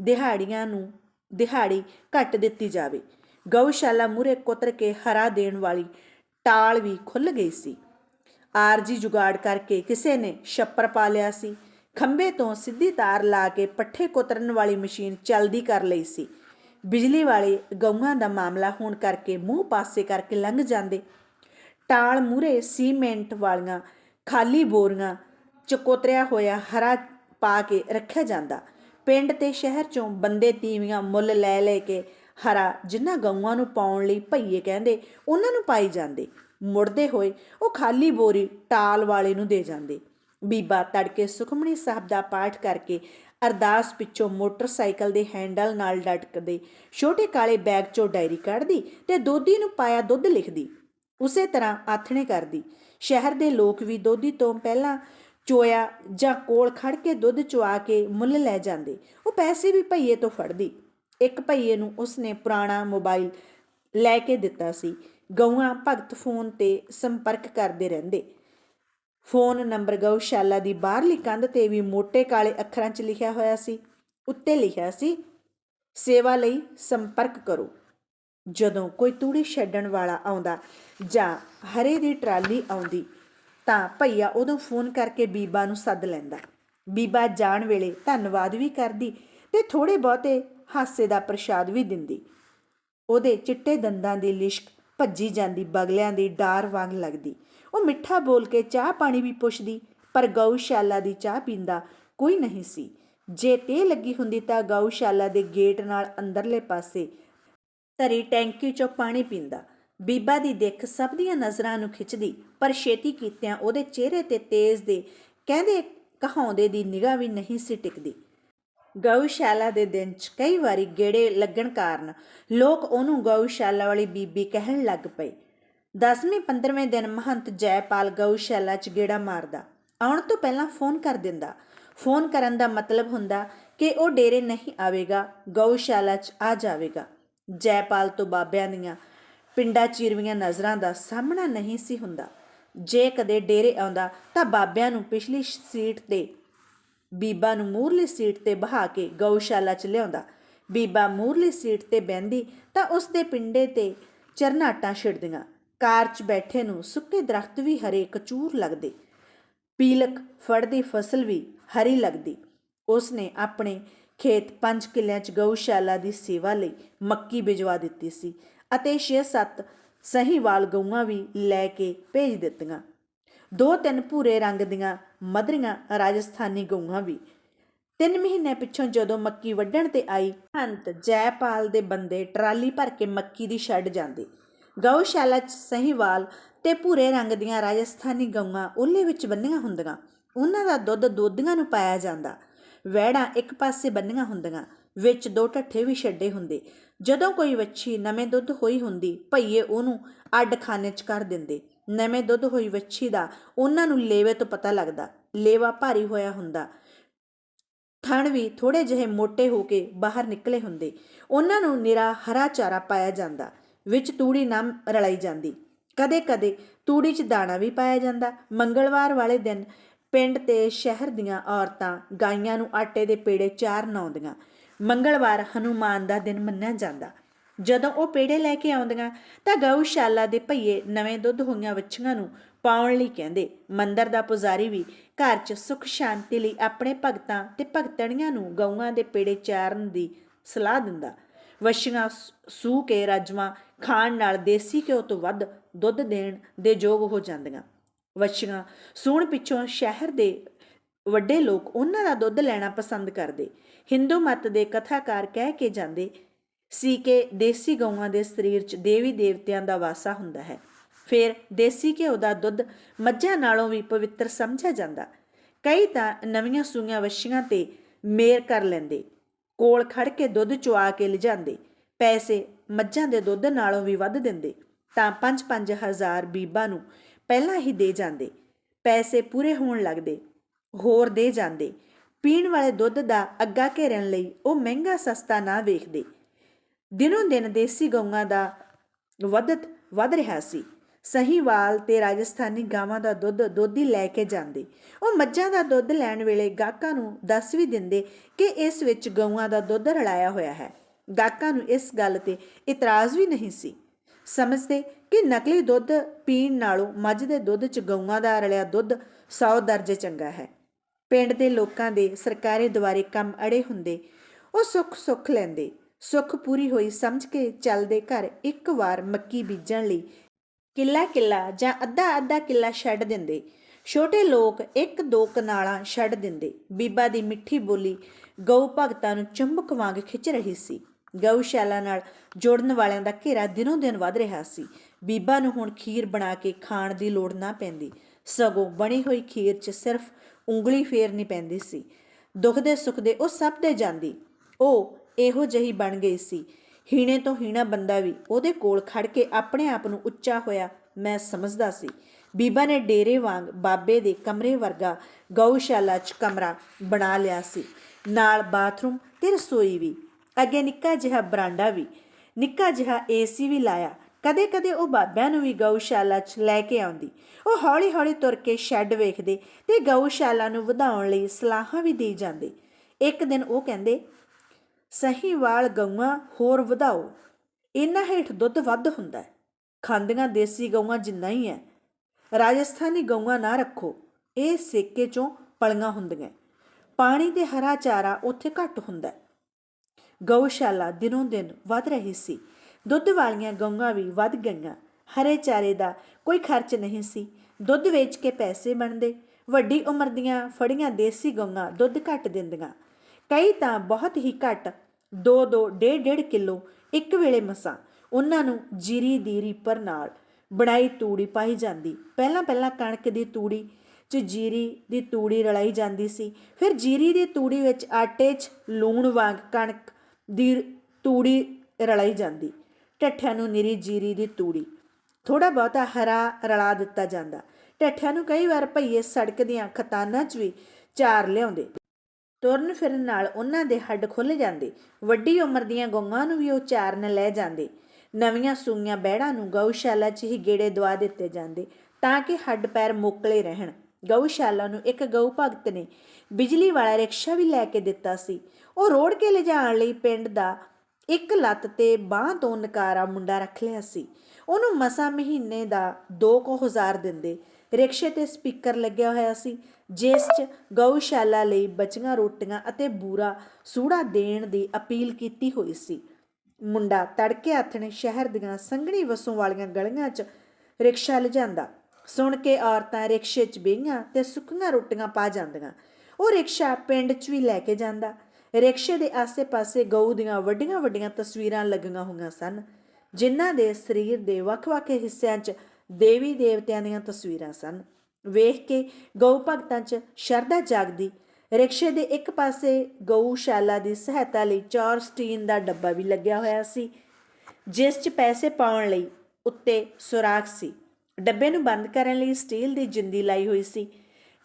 S1: ਦਿਹਾੜੀਆਂ ਨੂੰ ਦਿਹਾੜੀ ਘੱਟ ਦਿੱਤੀ ਜਾਵੇ। ਗਊਸ਼ਾਲਾ ਮੂਰੇ ਕੁਤਰ ਕੇ ਹਰਾ ਦੇਣ ਵਾਲੀ ਟਾਲ ਵੀ ਖੁੱਲ ਗਈ ਸੀ। ਆਰਜੀ ਜੁਗਾੜ ਕਰਕੇ ਕਿਸੇ ਨੇ ਛੱਪਰ ਪਾ ਲਿਆ ਸੀ। ਖੰਬੇ ਤੋਂ ਸਿੱਧੀ ਤਾਰ ਲਾ ਕੇ ਪੱਠੇ ਕੁਤਰਨ ਵਾਲੀ ਮਸ਼ੀਨ ਚੱਲਦੀ ਕਰ ਲਈ ਸੀ। ਬਿਜਲੀ ਵਾਲੇ ਗਊਆਂ ਦਾ ਮਾਮਲਾ ਹੋਣ ਕਰਕੇ ਮੂੰਹ ਪਾਸੇ ਕਰਕੇ ਲੰਘ ਜਾਂਦੇ। ਟਾਲ ਮੂਰੇ ਸੀਮੈਂਟ ਵਾਲੀਆਂ ਖਾਲੀ ਬੋਰੀਆਂ ਚਕੋਤਰਿਆ ਹੋਇਆ ਹਰਾ ਪਾ ਕੇ ਰੱਖਿਆ ਜਾਂਦਾ। ਪਿੰਡ ਤੇ ਸ਼ਹਿਰ ਚੋਂ ਬੰਦੇ ਤੀਵੀਆਂ ਮੁੱਲ ਲੈ ਲੈ ਕੇ ਹਰਾ ਜਿਨ੍ਹਾਂ ਗਊਆਂ ਨੂੰ ਪਾਉਣ ਲਈ ਭਈਏ ਕਹਿੰਦੇ, ਉਹਨਾਂ ਨੂੰ ਪਾਈ ਜਾਂਦੇ। ਮੁੜਦੇ ਹੋਏ ਉਹ ਖਾਲੀ ਬੋਰੀ ਟਾਲ ਵਾਲੇ ਨੂੰ ਦੇ ਜਾਂਦੇ। ਬੀਬਾ ਤੜਕੇ ਸੁਖਮਣੀ ਸਾਹਿਬ ਦਾ ਪਾਠ ਕਰਕੇ ਅਰਦਾਸ ਪਿੱਛੋਂ ਮੋਟਰਸਾਈਕਲ ਦੇ ਹੈਂਡਲ ਨਾਲ ਡਟਕਦੇ, ਛੋਟੇ ਕਾਲੇ ਬੈਗ ਚੋਂ ਡਾਇਰੀ ਕੱਢਦੀ ਤੇ ਦੋਧੀ ਨੂੰ ਪਾਇਆ ਦੁੱਧ ਲਿਖਦੀ। ਉਸੇ ਤਰ੍ਹਾਂ ਆਥਣੇ ਕਰਦੀ। ਸ਼ਹਿਰ ਦੇ ਲੋਕ ਵੀ ਦੋਧੀ ਤੋਂ ਪਹਿਲਾਂ ਚੋਇਆ ਜਾਂ ਕੋਲ ਖੜ ਕੇ ਦੁੱਧ ਚੁਆ ਕੇ ਮੁੱਲ ਲੈ ਜਾਂਦੇ। ਉਹ ਪੈਸੇ ਵੀ ਭਈਏ ਤੋਂ ਫੜਦੀ। ਇੱਕ ਭਈਏ ਨੂੰ ਉਸਨੇ ਪੁਰਾਣਾ ਮੋਬਾਈਲ ਲੈ ਕੇ ਦਿੱਤਾ ਸੀ। ਗਊਆਂ ਭਗਤ ਫੋਨ ਤੇ ਸੰਪਰਕ ਕਰਦੇ ਰਹਿੰਦੇ। ਫੋਨ ਨੰਬਰ ਗਊਸ਼ਾਲਾ ਦੀ ਬਾਹਰਲੀ ਕੰਧ ਤੇ ਵੀ ਮੋٹے ਕਾਲੇ ਅੱਖਰਾਂ 'ਚ ਲਿਖਿਆ ਹੋਇਆ ਸੀ। ਉੱਤੇ ਲਿਖਿਆ ਸੀ, ਸੇਵਾ ਲਈ ਸੰਪਰਕ ਕਰੋ। ਜਦੋਂ ਕੋਈ ਤੂੜੀ ਛੱਡਣ ਵਾਲਾ ਆਉਂਦਾ ਜਾਂ ਹਰੇ ਦੀ ਟਰਾਲੀ ਆਉਂਦੀ, ਤਾਂ ਭਈਆ ਉਦੋਂ ਫੋਨ ਕਰਕੇ ਬੀਬਾ ਨੂੰ ਸੱਦ ਲੈਂਦਾ। ਬੀਬਾ ਜਾਣ ਵੇਲੇ ਧੰਨਵਾਦ ਵੀ ਕਰਦੀ ਤੇ ਥੋੜੇ ਬਹੁਤੇ ਹਾਸੇ ਦਾ ਪ੍ਰਸ਼ਾਦ ਵੀ ਦਿੰਦੀ। ਉਹਦੇ ਚਿੱਟੇ ਦੰਦਾਂ ਦੀ ਲਿਸ਼ਕ ਭੱਜੀ ਜਾਂਦੀ, ਬਗਲਿਆਂ ਦੀ ਡਾਰ ਵਾਂਗ ਲੱਗਦੀ। ਉਹ ਮਿੱਠਾ ਬੋਲ ਕੇ ਚਾਹ ਪਾਣੀ ਵੀ ਪੁੱਛਦੀ, ਪਰ ਗਊਸ਼ਾਲਾ ਦੀ ਚਾਹ ਪੀਂਦਾ ਕੋਈ ਨਹੀਂ ਸੀ। ਜੇ ਤੇ ਲੱਗੀ ਹੁੰਦੀ ਤਾਂ ਗਊਸ਼ਾਲਾ ਦੇ ਗੇਟ ਨਾਲ ਅੰਦਰਲੇ ਪਾਸੇ ਧਰੀ ਟੈਂਕੀ ਚੋਂ ਪਾਣੀ ਪੀਂਦਾ। ਬੀਬਾ ਦੀ ਦਿੱਖ ਸਭ ਦੀਆਂ ਨਜ਼ਰਾਂ ਨੂੰ ਖਿੱਚਦੀ, ਪਰ ਛੇਤੀ ਕੀਤਿਆਂ ਉਹਦੇ ਚਿਹਰੇ ਤੇ ਤੇਜ਼ ਦੇ ਕਹਿੰਦੇ ਕਹਾਉਂਦੇ ਦੀ ਨਿਗਾਹ ਵੀ ਨਹੀਂ ਸੀ ਟਿਕਦੀ। ਗਊਸ਼ਾਲਾ ਦੇ ਦਿਨ 'ਚ ਕਈ ਵਾਰੀ ਗੇੜੇ ਲੱਗਣ ਕਾਰਨ ਲੋਕ ਉਹਨੂੰ ਗਊਸ਼ਾਲਾ ਵਾਲੀ ਬੀਬੀ ਕਹਿਣ ਲੱਗ ਪਏ। 10ਵੇਂ 15ਵੇਂ ਦਿਨ ਮਹੰਤ ਜੈਪਾਲ ਗਊਸ਼ਾਲਾ 'ਚ ਗੇੜਾ ਮਾਰਦਾ। ਆਉਣ ਤੋਂ ਪਹਿਲਾਂ ਫੋਨ ਕਰ ਦਿੰਦਾ। ਫੋਨ ਕਰਨ ਦਾ ਮਤਲਬ ਹੁੰਦਾ ਕਿ ਉਹ ਡੇਰੇ ਨਹੀਂ ਆਵੇਗਾ, ਗਊਸ਼ਾਲਾ 'ਚ ਆ ਜਾਵੇਗਾ। ਜੈਪਾਲ ਤੋਂ ਬਾਬਿਆਂ ਦੀਆਂ ਪਿੰਡਾਂ ਚੀਰਵੀਆਂ ਨਜ਼ਰਾਂ ਦਾ ਸਾਹਮਣਾ ਨਹੀਂ ਸੀ ਹੁੰਦਾ। ਜੇ ਕਦੇ ਡੇਰੇ ਆਉਂਦਾ ਤਾਂ ਬਾਬਿਆਂ ਨੂੰ ਪਿਛਲੀ ਸੀਟ ਤੇ, ਬੀਬਾ ਨੂੰ ਮੂਰਲੀ ਸੀਟ ਤੇ ਬਹਾ ਕੇ ਗਊਸ਼ਾਲਾ 'ਚ ਲਿਆਉਂਦਾ। ਬੀਬਾ ਮੂਰਲੀ ਸੀਟ ਤੇ ਬਹਿੰਦੀ ਤਾਂ ਉਸ ਦੇ ਪਿੰਡੇ ਤੇ ਚਰਨਾਟਾਂ ਛਿੜਦੀਆਂ। ਕਾਰ 'ਚ ਬੈਠੇ ਨੂੰ ਸੁੱਕੇ ਦਰਖਤ ਵੀ ਹਰੇ ਕਚੂਰ ਲੱਗਦੇ। ਪੀਲਕ ਫੜਦੀ ਫਸਲ ਵੀ ਹਰੀ ਲੱਗਦੀ। ਉਸ ਨੇ ਆਪਣੇ ਖੇਤ ਪੰਜ ਕਿੱਲਿਆਂ 'ਚ ਗਊਸ਼ਾਲਾ ਦੀ ਸੇਵਾ ਲਈ ਮੱਕੀ ਭਿਜਵਾ ਦਿੱਤੀ ਸੀ ਅਤੇ 6-7 ਸਹੀਵਾਲ ਗਊਆਂ ਵੀ ਲੈ ਕੇ ਭੇਜ ਦਿੱਤੀਆਂ। ਦੋ ਤਿੰਨ ਭੂਰੇ ਰੰਗ ਦੀਆਂ ਮਧਰੀਆਂ ਰਾਜਸਥਾਨੀ ਗਊਆਂ ਵੀ। ਤਿੰਨ ਮਹੀਨੇ ਪਿੱਛੋਂ ਜਦੋਂ ਮੱਕੀ ਵੱਢਣ ਤੇ ਆਈ, ਹੰਤ ਜੈਪਾਲ ਦੇ ਬੰਦੇ ਟਰਾਲੀ ਭਰ ਕੇ ਮੱਕੀ ਦੀ ਛੱਡ ਜਾਂਦੇ। ਗਊਸ਼ਾਲਾ 'ਚ ਸਹੀਵਾਲ ਤੇ ਭੂਰੇ ਰੰਗ ਦੀਆਂ ਰਾਜਸਥਾਨੀ ਗਊਆਂ ਉਹਲੇ ਵਿੱਚ ਬੰਨੀਆਂ ਹੁੰਦੀਆਂ। ਉਹਨਾਂ ਦਾ ਦੁੱਧ ਦੋਧੀਆਂ ਨੂੰ ਪਾਇਆ ਜਾਂਦਾ। ਵਹਿੜਾਂ ਇੱਕ ਪਾਸੇ ਬੰਨੀਆਂ ਹੁੰਦੀਆਂ, ਵਿੱਚ ਦੋ ਢੱਠੇ ਵੀ ਛੱਡੇ ਹੁੰਦੇ। ਜਦੋਂ ਕੋਈ ਵੱਛੀ ਨਵੇਂ ਦੁੱਧ ਹੋਈ ਹੁੰਦੀ, ਭਈਏ ਉਹਨੂੰ ਅੱਡ ਖਾਨੇ 'ਚ ਕਰ ਦਿੰਦੇ। ਨਵੇਂ ਦੁੱਧ ਹੋਈ ਵੱਛੀ ਦਾ ਉਹਨਾਂ ਨੂੰ ਲੇਵੇ ਤੋਂ ਪਤਾ ਲੱਗਦਾ, ਲੇਵਾ ਭਾਰੀ ਹੋਇਆ ਹੁੰਦਾ। ਥਣ ਵੀ ਥੋੜੇ ਜਿਹੇ ਮੋٹے ਹੋ ਕੇ ਬਾਹਰ ਨਿਕਲੇ ਹੁੰਦੇ। ਉਹਨਾਂ ਨੂੰ ਨਿਰਾ ਹਰਾ ਚਾਰਾ ਪਾਇਆ ਜਾਂਦਾ, ਵਿੱਚ ਤੂੜੀ ਨਾ ਰਲਾਈ ਜਾਂਦੀ। ਕਦੇ-ਕਦੇ ਤੂੜੀ 'ਚ ਦਾਣਾ ਵੀ ਪਾਇਆ ਜਾਂਦਾ। ਮੰਗਲਵਾਰ ਵਾਲੇ ਦਿਨ ਪਿੰਡ ਤੇ ਸ਼ਹਿਰ ਦੀਆਂ ਔਰਤਾਂ ਗਾਈਆਂ ਨੂੰ ਆਟੇ ਦੇ ਪੇੜੇ ਚਾਰਨ ਆਉਂਦੀਆਂ ਮੰਗਲਵਾਰ ਹਨੂਮਾਨ ਦਾ ਦਿਨ ਮੰਨਿਆ ਜਾਂਦਾ। ਜਦੋਂ ਉਹ ਪੇੜੇ ਲੈ ਕੇ ਆਉਂਦੀਆਂ ਤਾਂ ਗਊਸ਼ਾਲਾ ਦੇ ਭਈਏ ਨਵੇਂ ਦੁੱਧ ਹੋਈਆਂ ਵੱਛੀਆਂ ਨੂੰ ਪਾਉਣ ਲਈ ਕਹਿੰਦੇ। ਮੰਦਰ ਦਾ ਪੁਜਾਰੀ ਵੀ ਘਰ 'ਚ ਸੁਖ ਸ਼ਾਂਤੀ ਲਈ ਆਪਣੇ ਭਗਤਾਂ ਤੇ ਭਗਤਣੀਆਂ ਨੂੰ ਗਊਆਂ ਦੇ ਪੇੜੇ ਚਾਰਨ ਦੀ ਸਲਾਹ ਦਿੰਦਾ। ਵਛੀਆਂ ਸੂ ਕੇ ਰਾਜਮਾ ਖਾਣ ਨਾਲ ਦੇਸੀ ਘਿਓ ਤੋਂ ਵੱਧ ਦੁੱਧ ਦੇਣ ਦੇ ਯੋਗ ਹੋ ਜਾਂਦੀਆਂ। ਵਛੀਆਂ। ਸੂਣ ਪਿੱਛੋਂ ਸ਼ਹਿਰ ਦੇ ਵੱਡੇ ਲੋਕ ਉਹਨਾਂ ਦਾ ਦੁੱਧ ਲੈਣਾ ਪਸੰਦ ਕਰਦੇ। ਹਿੰਦੂ ਮਤ ਦੇ ਕਥਾਕਾਰ ਕਹਿ ਕੇ ਜਾਂਦੇ ਸੀ ਕਿ ਦੇਸੀ ਗਊਆਂ ਦੇ ਸਰੀਰ 'ਚ ਦੇਵੀ ਦੇਵਤਿਆਂ ਦਾ ਵਾਸਾ ਹੁੰਦਾ ਹੈ। ਫਿਰ ਦੇਸੀ ਘਿਓ ਦਾ ਦੁੱਧ ਮੱਝਾਂ ਨਾਲੋਂ ਵੀ ਪਵਿੱਤਰ ਸਮਝਿਆ ਜਾਂਦਾ। ਕਈ ਤਾਂ ਨਵੀਆਂ ਸੂਈਆਂ ਵੱਛੀਆਂ ਤੇ ਮੇਰ ਕਰ ਲੈਂਦੇ। ਕੋਲ ਖੜ ਕੇ ਦੁੱਧ ਚੁਆ ਕੇ ਲਿਜਾਂਦੇ। ਪੈਸੇ ਮੱਝਾਂ ਦੇ ਦੁੱਧ ਨਾਲੋਂ ਵੀ ਵੱਧ ਦਿੰਦੇ। ਤਾਂ 5-5 ਹਜ਼ਾਰ ਬੀਬਾ ਨੂੰ ਪਹਿਲਾਂ ਹੀ ਦੇ ਜਾਂਦੇ, ਪੈਸੇ ਪੂਰੇ ਹੋਣ ਲੱਗਦੇ, ਹੋਰ ਦੇ ਜਾਂਦੇ। ਪੀਣ ਵਾਲੇ ਦੁੱਧ ਦਾ ਅੱਗਾ ਘੇਰਨ ਲਈ ਉਹ ਮਹਿੰਗਾ ਸਸਤਾ ਨਾ ਵੇਖਦੇ। ਦਿਨੋਂ ਦਿਨ ਦੇਸੀ ਗਊਆਂ ਦਾ ਵਧਤ ਵਧ ਰਿਹਾ ਸੀ। ਸਹੀਵਾਲ ਤੇ ਰਾਜਸਥਾਨੀ ਗਾਵਾਂ ਦਾ ਦੁੱਧ ਦੋਧੀ ਲੈ ਕੇ ਜਾਂਦੇ। ਉਹ ਮੱਝਾਂ ਦਾ ਦੁੱਧ ਲੈਣ ਵੇਲੇ ਗਾਹਕਾਂ ਨੂੰ ਦੱਸ ਵੀ ਦਿੰਦੇ ਕਿ ਇਸ ਵਿੱਚ ਗਊਆਂ ਦਾ ਦੁੱਧ ਰਲਾਇਆ ਹੋਇਆ ਹੈ। ਗਾਹਕਾਂ ਨੂੰ ਇਸ ਗੱਲ ਤੇ ਇਤਰਾਜ਼ ਵੀ ਨਹੀਂ ਸੀ। ਸਮਝਦੇ ਕਿ ਨਕਲੀ ਦੁੱਧ ਪੀਣ ਨਾਲੋਂ ਮੱਝ ਦੇ ਦੁੱਧ 'ਚ ਗਊਆਂ ਦਾ ਰਲਿਆ ਦੁੱਧ 100 ਦਰਜੇ ਚੰਗਾ ਹੈ। ਪਿੰਡ ਦੇ ਲੋਕਾਂ ਦੇ ਸਰਕਾਰੀ ਦੁਆਰੇ ਕੰਮ ਅੜੇ ਹੁੰਦੇ, ਉਹ ਸੁੱਖ ਸੁੱਖ ਲੈਂਦੇ, ਸੁੱਖ ਪੂਰੀ ਹੋਈ ਸਮਝ ਕੇ ਚੱਲਦੇ ਘਰ ਇੱਕ ਵਾਰ ਮੱਕੀ ਬੀਜਣ ਲਈ ਕਿੱਲਾ ਕਿੱਲਾ ਜਾਂ ਅੱਧਾ ਅੱਧਾ ਕਿੱਲਾ ਛੱਡ ਦਿੰਦੇ। ਛੋਟੇ ਲੋਕ ਇੱਕ ਦੋ ਕਨਾਲਾਂ ਛੱਡ ਦਿੰਦੇ। ਬੀਬਾ ਦੀ ਮਿੱਠੀ ਬੋਲੀ ਗਊ ਭਗਤਾਂ ਨੂੰ ਚੁੰਬਕ ਵਾਂਗ ਖਿੱਚ ਰਹੀ ਸੀ। ਗਊਸ਼ਾਲਾ ਨਾਲ ਜੋੜਨ ਵਾਲਿਆਂ ਦਾ ਘੇਰਾ ਦਿਨੋਂ ਦਿਨ ਵੱਧ ਰਿਹਾ ਸੀ। ਬੀਬਾ ਨੂੰ ਹੁਣ ਖੀਰ ਬਣਾ ਕੇ ਖਾਣ ਦੀ ਲੋੜ ਨਾ ਪੈਂਦੀ। ਸਗੋਂ ਬਣੀ ਹੋਈ ਖੀਰ 'ਚ ਸਿਰਫ ਉਂਗਲੀ ਫੇਰਨੀ ਪੈਂਦੀ ਸੀ। ਦੁੱਖ ਦੇ ਸੁੱਖ ਦੇ ਉਹ ਸਭ ਦੇ ਜਾਂਦੀ। ਉਹ ਇਹੋ ਜਿਹੀ ਬਣ ਗਈ ਸੀ। ਹੀਣੇ ਤੋਂ ਹੀਣਾ ਬੰਦਾ ਵੀ ਉਹਦੇ ਕੋਲ ਖੜ ਕੇ ਆਪਣੇ ਆਪ ਨੂੰ ਉੱਚਾ ਹੋਇਆ ਮੈਂ ਸਮਝਦਾ ਸੀ। ਬੀਬਾ ਨੇ ਡੇਰੇ ਵਾਂਗ ਬਾਬੇ ਦੇ ਕਮਰੇ ਵਰਗਾ ਗਊਸ਼ਾਲਾ 'ਚ ਕਮਰਾ ਬਣਾ ਲਿਆ ਸੀ। ਨਾਲ ਬਾਥਰੂਮ ਤੇ ਰਸੋਈ ਵੀ। ਅੱਗੇ ਨਿੱਕਾ ਜਿਹਾ ਬਰਾਂਡਾ ਵੀ। ਨਿੱਕਾ ਜਿਹਾ ਏਸੀ ਵੀ ਲਾਇਆ। ਕਦੇ-ਕਦੇ ਉਹ ਬਾਬਿਆਂ ਨੂੰ ਵੀ ਗਊਸ਼ਾਲਾ 'ਚ ਲੈ ਕੇ ਆਉਂਦੀ। ਉਹ ਹੌਲੀ-ਹੌਲੀ ਤੁਰ ਕੇ ਸ਼ੈੱਡ ਵੇਖਦੇ ਤੇ ਗਊਸ਼ਾਲਾ ਨੂੰ ਵਧਾਉਣ ਲਈ ਸਲਾਹਾਂ ਵੀ ਦੇ ਜਾਂਦੇ। ਇੱਕ ਦਿਨ ਉਹ ਕਹਿੰਦੇ ਸਹੀਵਾਲ ਗਊਆਂ ਹੋਰ ਵਧਾਓ। ਇਹਨਾਂ ਹੇਠ ਦੁੱਧ ਵੱਧ ਹੁੰਦਾ ਖਾਂਦੀਆਂ ਦੇਸੀ ਗਊਆਂ ਜਿੰਨਾ ਹੀ ਹੈ। ਰਾਜਸਥਾਨੀ ਗਊਆਂ ਨਾ ਰੱਖੋ। ਇਹ ਸੇਕੇ ਚੋਂ ਪਲੀਆਂ ਹੁੰਦੀਆਂ ਪਾਣੀ ਤੇ ਹਰਾ ਚਾਰਾ ਉੱਥੇ ਘੱਟ ਹੁੰਦਾ ਗਊਸ਼ਾਲਾ ਦਿਨੋਂ ਦਿਨ ਵੱਧ ਰਹੀ ਸੀ। ਦੁੱਧ ਵਾਲੀਆਂ ਗਊਆਂ ਵੀ ਵੱਧ ਗਈਆਂ। ਹਰੇ ਚਾਰੇ ਦਾ ਕੋਈ ਖਰਚ ਨਹੀਂ ਸੀ। ਦੁੱਧ ਵੇਚ ਕੇ ਪੈਸੇ ਬਣਦੇ। ਵੱਡੀ ਉਮਰ ਦੀਆਂ ਫੜੀਆਂ ਦੇਸੀ ਗਊਆਂ ਦੁੱਧ ਘੱਟ ਦਿੰਦੀਆਂ। ਕਈ ਤਾਂ ਬਹੁਤ ਹੀ ਘੱਟ 2-2 1.5 ਕਿਲੋ ਇੱਕ ਵੇਲੇ ਮਸਾਂ। ਉਹਨਾਂ ਨੂੰ ਜੀਰੀ ਦੀ ਰੀਪਰ ਨਾਲ ਬਣਾਈ ਤੂੜੀ ਪਾਈ ਜਾਂਦੀ। ਪਹਿਲਾਂ ਪਹਿਲਾਂ ਕਣਕ ਦੀ ਤੂੜੀ 'ਚ ਜੀਰੀ ਦੀ ਤੂੜੀ ਰਲਾਈ ਜਾਂਦੀ ਸੀ। ਫਿਰ ਜੀਰੀ ਦੀ ਤੂੜੀ ਵਿੱਚ ਆਟੇ 'ਚ ਲੂਣ ਵਾਂਗ ਕਣਕ ਦੀ ਤੂੜੀ ਰਲਾਈ ਜਾਂਦੀ। ਟੱਠਿਆਂ ਨੂੰ ਨਿਰੀ ਜੀਰੀ ਦੀ ਤੂੜੀ। ਥੋੜਾ ਬਹੁਤਾ ਹਰਾ ਰਲਾ ਦਿੱਤਾ ਜਾਂਦਾ। ਟੱਠਿਆਂ ਨੂੰ ਕਈ ਵਾਰ ਭਈਏ ਸੜਕ ਦੀਆਂ ਖਤਾਨਾਂ 'ਚ ਵੀ ਚਾਰ ਲਿਆਉਂਦੇ। ਤੁਰਨ ਫਿਰਨ ਨਾਲ ਉਹਨਾਂ ਦੇ ਹੱਡ ਖੁੱਲ ਜਾਂਦੇ। ਵੱਡੀ ਉਮਰ ਦੀਆਂ ਗਊਆਂ ਨੂੰ ਵੀ ਉਹ ਚਾਰਨ ਲੈ ਜਾਂਦੇ। ਨਵੀਆਂ ਸੂਈਆਂ ਬਹਿੜਾਂ ਨੂੰ ਗਊਸ਼ਾਲਾ 'ਚ ਹੀ ਗੇੜੇ ਦਵਾ ਦਿੱਤੇ ਜਾਂਦੇ ਤਾਂ ਕਿ ਹੱਡ ਪੈਰ ਮੋਕਲੇ ਰਹਿਣ। ਗਊਸ਼ਾਲਾ ਨੂੰ ਇੱਕ ਗਊ ਭਗਤ ਨੇ ਬਿਜਲੀ ਵਾਲਾ ਰਿਕਸ਼ਾ ਵੀ ਲੈ ਕੇ ਦਿੱਤਾ ਸੀ। ਉਹ ਰੋੜ ਕੇ ਲਿਜਾਣ ਲਈ ਪਿੰਡ ਦਾ ਇੱਕ ਲੱਤ ਤੇ ਬਾਹ ਤੋਂ ਨਕਾਰਾ ਮੁੰਡਾ ਰੱਖ ਲਿਆ ਸੀ। ਉਹਨੂੰ ਮਸਾ ਮਹੀਨੇ ਦਾ 2000 ਦਿੰਦੇ। ਰਿਕਸ਼ੇ ਤੇ ਸਪੀਕਰ ਲੱਗਿਆ ਹੋਇਆ ਸੀ। ਜਿਸ 'ਚ ਗਊਸ਼ਾਲਾ ਲਈ ਬਚੀਆਂ ਰੋਟੀਆਂ ਅਤੇ ਬੂਰਾ ਸੂੜਾ ਦੇਣ ਦੀ ਅਪੀਲ ਕੀਤੀ ਹੋਈ ਸੀ। ਮੁੰਡਾ ਤੜਕੇ ਆਥਣੇ ਸ਼ਹਿਰ ਦੀਆਂ ਸੰਘਣੀ ਵਸੋਂ ਵਾਲੀਆਂ ਗਲੀਆਂ 'ਚ ਰਿਕਸ਼ਾ ਲਿਜਾਂਦਾ। ਸੁਣ ਕੇ ਔਰਤਾਂ ਰਿਕਸ਼ੇ 'ਚ ਬਈਆਂ ਤੇ ਸੁੱਕੀਆਂ ਰੋਟੀਆਂ ਪਾ ਜਾਂਦੀਆਂ। ਉਹ ਰਿਕਸ਼ਾ ਪਿੰਡ 'ਚ ਵੀ ਲੈ ਕੇ ਜਾਂਦਾ। ਰਿਕਸ਼ੇ ਦੇ ਆਸੇ-ਪਾਸੇ ਗਊ ਦੀਆਂ ਵੱਡੀਆਂ-ਵੱਡੀਆਂ ਤਸਵੀਰਾਂ ਲੱਗੀਆਂ ਹੋਈਆਂ ਸਨ, ਜਿਨ੍ਹਾਂ ਦੇ ਸਰੀਰ ਦੇ ਵੱਖ-ਵੱਖ ਹਿੱਸਿਆਂ 'ਚ ਦੇਵੀ ਦੇਵਤਿਆਂ ਦੀਆਂ ਤਸਵੀਰਾਂ ਸਨ। ਵੇਖ ਕੇ ਗਊ ਭਗਤਾਂ 'ਚ ਸ਼ਰਧਾ ਜਾਗਦੀ, ਰਿਕਸ਼ੇ ਦੇ ਇੱਕ ਪਾਸੇ ਗਊਸ਼ਾਲਾ ਦੀ ਸਹਾਇਤਾ ਲਈ ਚੌਰ ਸਟੀਨ ਦਾ ਡੱਬਾ ਵੀ ਲੱਗਿਆ ਹੋਇਆ ਸੀ, ਜਿਸ 'ਚ ਪੈਸੇ ਪਾਉਣ ਲਈ ਉੱਤੇ ਸੁਰਾਖ ਸੀ। ਡੱਬੇ ਨੂੰ ਬੰਦ ਕਰਨ ਲਈ ਸਟੀਲ ਦੀ ਜਿੰਦੀ ਲਾਈ ਹੋਈ ਸੀ।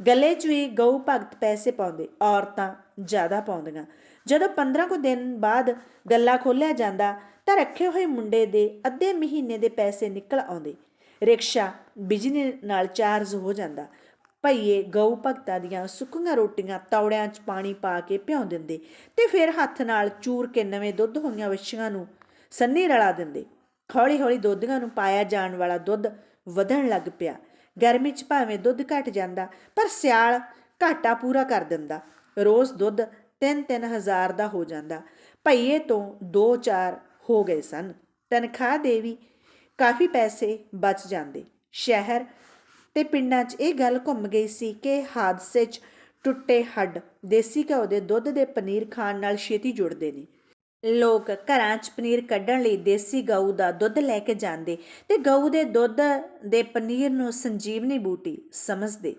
S1: ਗਲੇ 'ਚ ਵੀ ਗਊ ਭਗਤ ਪੈਸੇ ਪਾਉਂਦੇ, ਔਰਤਾਂ ਜ਼ਿਆਦਾ ਪਾਉਂਦੀਆਂ। ਜਦੋਂ 15 ਕੁ ਦਿਨ ਬਾਅਦ ਗੱਲਾ ਖੋਲਿਆ ਜਾਂਦਾ, ਤਾਂ ਰੱਖੇ ਹੋਏ ਮੁੰਡੇ ਦੇ ਅੱਧੇ ਮਹੀਨੇ ਦੇ ਪੈਸੇ ਨਿਕਲ ਆਉਂਦੇ। ਰਿਕਸ਼ਾ ਬਿਜਲੀ ਨਾਲ ਚਾਰਜ ਹੋ ਜਾਂਦਾ। ਭਈਏ ਗਊ ਭਗਤਾਂ ਦੀਆਂ ਸੁੱਕੀਆਂ ਰੋਟੀਆਂ ਤੌੜਿਆਂ 'ਚ ਪਾਣੀ ਪਾ ਕੇ ਭਿਉਂ ਦਿੰਦੇ ਤੇ ਫਿਰ ਹੱਥ ਨਾਲ ਚੂਰ ਕੇ ਨਵੇਂ ਦੁੱਧ ਹੋਈਆਂ ਵੱਛੀਆਂ ਨੂੰ ਸੰਨੀ ਰਲਾ ਦਿੰਦੇ। ਹੌਲੀ-ਹੌਲੀ ਦੋਧੀਆਂ ਨੂੰ ਪਾਇਆ ਜਾਣ ਵਾਲਾ ਦੁੱਧ ਵਧਣ ਲੱਗ ਪਿਆ। ਗਰਮੀ 'ਚ ਭਾਵੇਂ ਦੁੱਧ ਘਟ ਜਾਂਦਾ, ਪਰ ਸਿਆਲ ਘਾਟਾ ਪੂਰਾ ਕਰ ਦਿੰਦਾ। ਰੋਜ਼ ਦੁੱਧ 3-3 ਹਜ਼ਾਰ ਦਾ ਹੋ ਜਾਂਦਾ। ਭਈਏ ਤੋਂ 2-4 ਹੋ ਗਏ ਸਨ। ਤਨਖਾਹ ਦੇ ਵੀ ਕਾਫੀ ਪੈਸੇ ਬਚ ਜਾਂਦੇ। ਸ਼ਹਿਰ ਤੇ ਪਿੰਡਾਂ 'ਚ ਇਹ ਗੱਲ ਘੁੰਮ ਗਈ ਸੀ ਕਿ ਹਾਦਸੇ 'ਚ ਟੁੱਟੇ ਹੱਡ ਦੇਸੀ ਘਿਓ ਦੇ ਦੁੱਧ ਦੇ ਪਨੀਰ ਖਾਣ ਨਾਲ ਛੇਤੀ ਜੁੜਦੇ ਨੇ। ਲੋਕ ਘਰਾਂ 'ਚ ਪਨੀਰ ਕੱਢਣ ਲਈ ਦੇਸੀ ਗਊ ਦਾ ਦੁੱਧ ਲੈ ਕੇ ਜਾਂਦੇ ਤੇ ਗਊ ਦੇ ਦੁੱਧ ਦੇ ਪਨੀਰ ਨੂੰ ਸੰਜੀਵਨੀ ਬੂਟੀ ਸਮਝਦੇ।